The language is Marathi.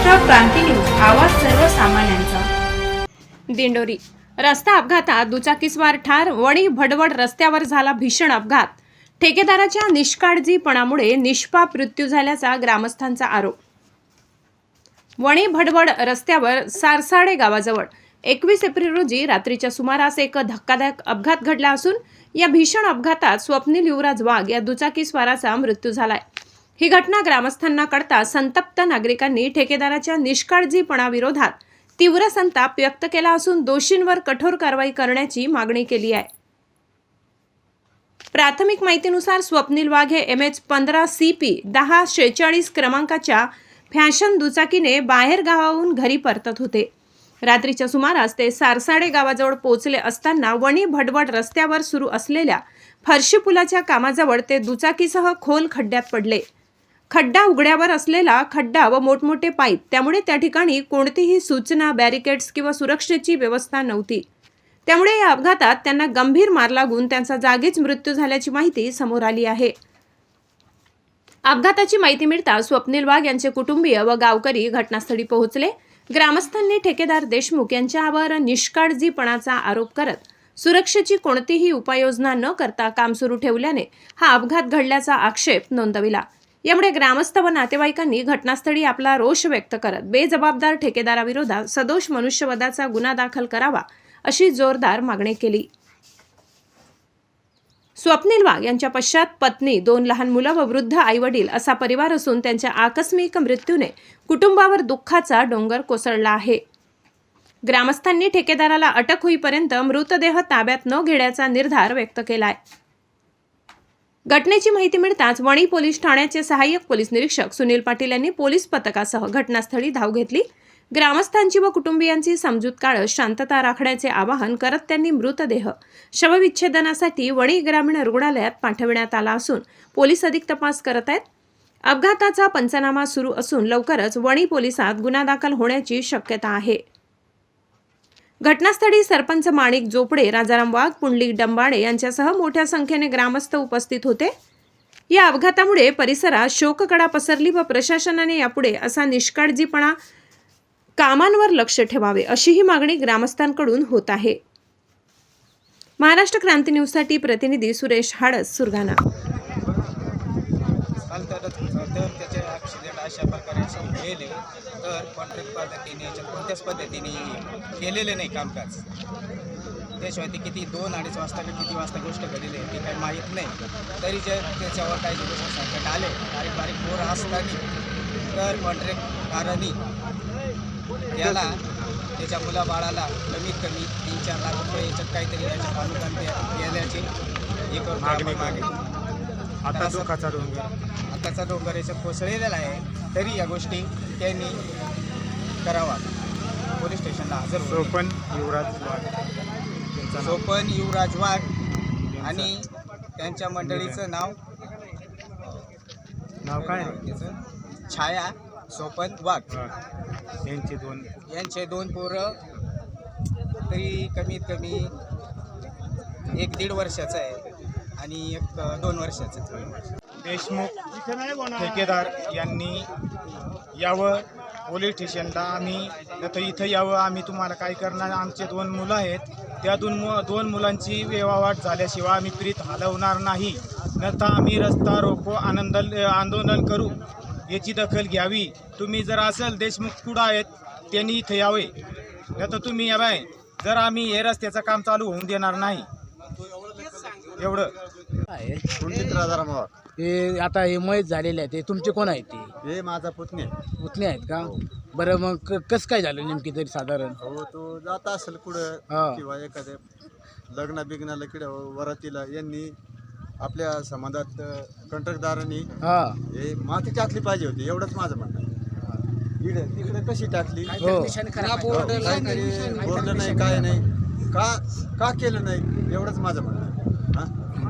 महाराष्ट्र क्रांती न्यूज आवाज सर्वसामान्यांचा. दिंडोरी. रस्ता अपघातात दुचाकीस्वार ठार वणी भडवड रस्त्यावर झाला भीषण अपघात. ठेकेदाराच्या निष्काळजीपणामुळे निष्पाप मृत्यू झाल्याचा ग्रामस्थांचा आरोप. वणी भडवड रस्त्यावर सारसाडे गावाजवळ. एकवीस एप्रिल रोजी रात्रीच्या सुमारास एक धक्कादायक अपघात घडला असून या भीषण अपघातात स्वप्नील युवराज वाघ या दुचाकीस्वाराचा मृत्यू झालाय. ही घटना ग्रामस्थांना कळता संतप्त नागरिकांनी ठेकेदाराच्या निष्काळजीपणाविरोधात तीव्र संताप व्यक्त केला असून दोषींवर कठोर कारवाई करण्याची मागणी केली आहे. प्राथमिक माहितीनुसार स्वप्नील वाघ हे एम एच पंधरा सी पी दहा शेहेचाळीस क्रमांकाच्या फॅशन दुचाकीने बाहेर गावाहून घरी परतत होते. रात्रीच्या सुमारास ते सारसाडे गावाजवळ पोहोचले असताना वणी भडवड रस्त्यावर सुरू असलेल्या फरशी पुलाच्या कामाजवळ ते दुचाकीसह खोल खड्ड्यात पडले. खड्डा उघड्यावर असलेला खड्डा व मोठमोठे पाईप त्यामुळे त्या ठिकाणी कोणतीही सूचना बॅरिकेड्स किंवा सुरक्षेची व्यवस्था नव्हती. त्यामुळे या अपघातात त्यांना गंभीर मार लागून त्यांचा जागीच मृत्यू झाल्याची माहिती समोर आली आहे. अपघाताची माहिती मिळता स्वप्नील वाघ यांचे कुटुंबीय व गावकरी घटनास्थळी पोहोचले. ग्रामस्थांनी ठेकेदार देशमुख यांच्यावर निष्काळजीपणाचा आरोप करत सुरक्षेची कोणतीही उपाययोजना न करता काम सुरू ठेवल्याने हा अपघात घडल्याचा आक्षेप नोंदविला. यामुळे ग्रामस्थ व नातेवाईकांनी घटनास्थळी आपला रोष व्यक्त करत बेजबाबदार ठेकेदाराविरोधात सदोष मनुष्यवधाचा गुन्हा दाखल करावा अशी जोरदार मागणी केली. स्वप्नील वाघ यांच्या पश्चात पत्नी दोन लहान मुलं व वृद्ध आईवडील असा परिवार असून त्यांच्या आकस्मिक मृत्यूने कुटुंबावर दुःखाचा डोंगर कोसळला आहे. ग्रामस्थांनी ठेकेदाराला अटक होईपर्यंत मृतदेह ताब्यात न घेण्याचा निर्धार व्यक्त केलाय. घटनेची माहिती मिळताच वणी पोलीस ठाण्याचे सहाय्यक पोलीस निरीक्षक सुनील पाटील यांनी पोलीस पथकासह घटनास्थळी धाव घेतली. ग्रामस्थांची व कुटुंबियांची समजूत काळत शांतता राखण्याचे आवाहन करत त्यांनी मृतदेह. शवविच्छेदनासाठी वणी ग्रामीण रुग्णालयात पाठविण्यात आला असून पोलीस अधिक तपास करत आहेत. अपघाताचा पंचनामा सुरू असून लवकरच वणी पोलिसात गुन्हा दाखल होण्याची शक्यता आहे. घटनास्थळी सरपंच माणिक जोपडे राजाराम वाघ पुंडलिक डंबाडे यांच्यासह मोठ्या संख्येने ग्रामस्थ उपस्थित होते. या अपघातामुळे परिसरात शोककडा पसरली व प्रशासनाने यापुढे असा निष्काळजीपणा कामांवर लक्ष ठेवावे अशीही मागणी ग्रामस्थांकडून होत आहे. महाराष्ट्र क्रांती न्यूजसाठी प्रतिनिधी सुरेश हाडस सुरगाणा. होतं तर त्याचे ॲक्सिडेंट अशा प्रकारे केले तर कॉन्ट्रॅक्ट पद्धतीने याच्यात कोणत्याच पद्धतीने केलेले नाही कामकाज. त्याशिवाय ते किती दोन अडीच वाजता का किती वाजता गोष्ट घडलेली आहे ते काही माहीत नाही. तरी जे त्याच्यावर काही गोष्ट संकट आले बारीक बारीक पोरं असताना तर कॉन्ट्रॅक्टदारांनी याला त्याच्या मुलाबाळाला कमीत कमी तीन चार लाख रुपये याच्यात काहीतरी याच्यात अनुदान हे करून मागणी मागे आता दुःखाचा डोंगर आताचा डोंगर याच्यात कोसळलेला आहे तरी या गोष्टी त्यांनी करावा पोलीस स्टेशनला हजर. सोपन युवराज वाघ त्यांचं सोपन युवराज वाघ आणि त्यांच्या मंडळीचं नाव नाव काय आहे? त्याचं छाया सोपन वाघ यांचे दोन यांचे दोन पोरं तरी कमीत कमी एक दीड वर्षाचं आहे आणि एक दोन वर्षाचं. देशमुख ठेकेदार यांनी यावं पोलीस स्टेशनला आम्ही आता इथं यावं आम्ही तुम्हाला काय करणार? आमचे दोन मुलं आहेत. त्या दोन मु दोन मुलांची व्यवहार झाल्याशिवाय आम्ही प्रीत हलवणार नाही. नंतर आम्ही रस्ता रोको आनंद आंदोलन करू. याची दखल घ्यावी. तुम्ही जर असेल देशमुख कुठं आहेत त्यांनी इथं यावे. नाही तर तुम्ही या बाय जर आम्ही हे रस्त्याचं काम चालू होऊन देणार नाही. एवढं. आहे. राजाराम ते आता हे मयत झालेले आहेत. ते तुमचे कोण आहेत ते? हे माझा पुतणी. आहे. पुतणे आहेत का? बरं मग क- कसं काय झालं नेमकी तरी साधारण? हो तो जात असेल कुठं हा. किंवा एखाद्या लग्न बिग्नाला किंवा वरातीला यांनी आपल्या समाजात कंट्रक्टदारांनी हा. हे माती टाकली पाहिजे होती. एवढंच माझं म्हणणं आहे. इकडे तिकडे कशी टाकली? हो हो, काहीतरी बोललं नाही काय नाही. का का केलं नाही? एवढंच माझं म्हणणं आहे.